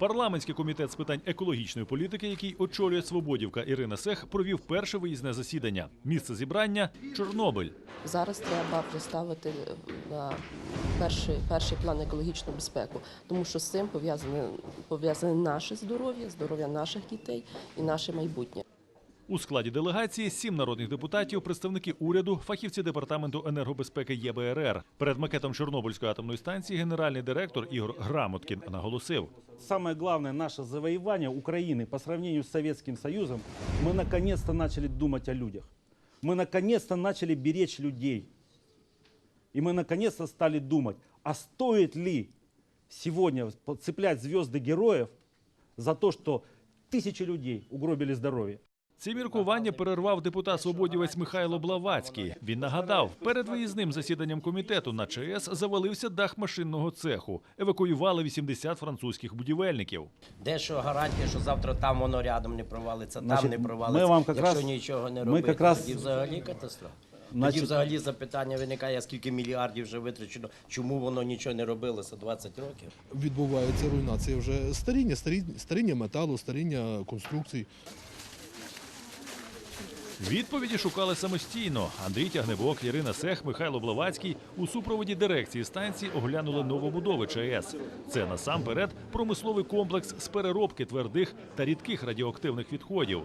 Парламентський комітет з питань екологічної політики, який очолює Свободівка Ірина Сех, провів перше виїзне засідання. Місце зібрання Чорнобиль. Зараз треба представити на перший, перший план екологічну безпеку, тому що з цим пов'язане пов'язане наше здоров'я, здоров'я наших дітей і наше майбутнє. У складі делегації сім народних депутатів, представники уряду, фахівці департаменту енергобезпеки ЄБРР. Перед макетом Чорнобильської атомної станції генеральний директор Ігор Грамоткін наголосив. Самое главное наше завоевание Украины по сравнению с Советским Союзом, мы наконец-то начали думать о людях. Мы наконец-то начали беречь людей. И мы наконец-то стали думать, а стоит ли сегодня цеплять звезды героев за то, что тысячи людей угробили здоровье. Ці міркування перервав депутат свободівець Михайло Блавацький. Він нагадав, перед виїзним засіданням комітету на ЧАЕС завалився дах машинного цеху. Евакуювали 80 французьких будівельників. Де що гарантія, що завтра там воно рядом не провалиться, там Значить, не ми провалиться. вам як Якщо нічого не ми робити, як раз- тоді взагалі катастрофа. Значить- Тоді взагалі запитання виникає, скільки мільярдів вже витрачено, чому воно нічого не робилося 20 років. відбувається руйнація вже старіння, старіння, старіння металу, старіння конструкцій. Відповіді шукали самостійно. Андрій Тягнебок, Ірина Сех, Михайло Блавацький у супроводі дирекції станції оглянули новобудови ЧАЕС. Це насамперед промисловий комплекс з переробки твердих та рідких радіоактивних відходів.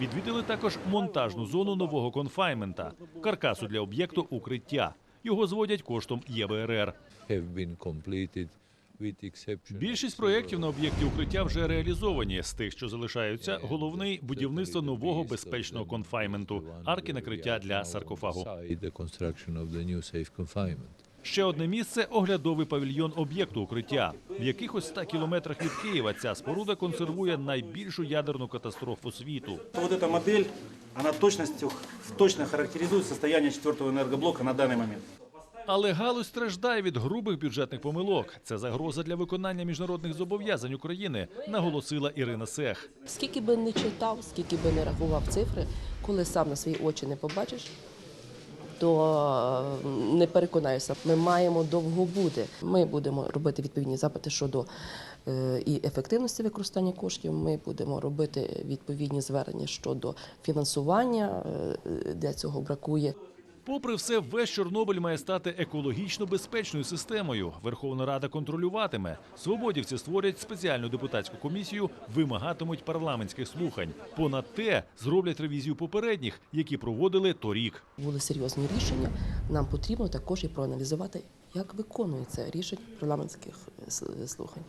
Відвідали також монтажну зону нового конфайнмента, каркасу для об'єкту укриття. Його зводять коштом ЄБРР. have been completed with exception Більшість проєктів на об'єкті укриття вже реалізовані. З тих, що залишаються, головний будівництво нового безпечного конфайменту, арки накриття для саркофагу. the construction of the new safe confinement. Ще одне місце оглядовий павільйон об'єкту укриття. В якихось 100 кілометрах від Києва ця споруда консервує найбільшу ядерну катастрофу світу. Вот эта модель, она точностью, точно характеризует состояние четвертого энергоблока на данный момент. Але галузь страждає від грубих бюджетних помилок. Це загроза для виконання міжнародних зобов'язань України, наголосила Ірина Сех. Скільки би не читав, скільки би не рахував цифри, коли сам на свої очі не побачиш, то е, не переконаюся. Ми маємо довго бути. Ми будемо робити відповідні запити щодо е, і ефективності використання коштів. Ми будемо робити відповідні звернення щодо фінансування, де цього бракує. Попри все, весь Чорнобиль має стати екологічно безпечною системою. Верховна Рада контролюватиме. Свободівці створять спеціальну депутатську комісію, вимагатимуть парламентських слухань. Понад те зроблять ревізію попередніх, які проводили торік. Були серйозні рішення. Нам потрібно також і проаналізувати, як виконується рішення парламентських е, слухань.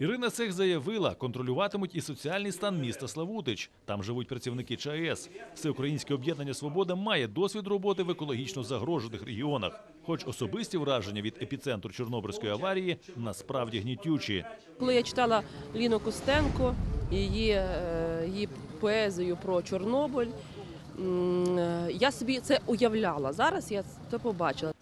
Ірина Сех заявила, контролюватимуть і соціальний стан міста Славутич. Там живуть працівники ЧАЕС. Всеукраїнське об'єднання Свобода має досвід роботи в екологічно загрожених регіонах. Хоч особисті враження від епіцентру Чорнобильської аварії насправді гнітючі. Коли я читала Ліну Костенко, її, е, її поезію про Чорнобиль, е, я собі це уявляла. Зараз я це побачила.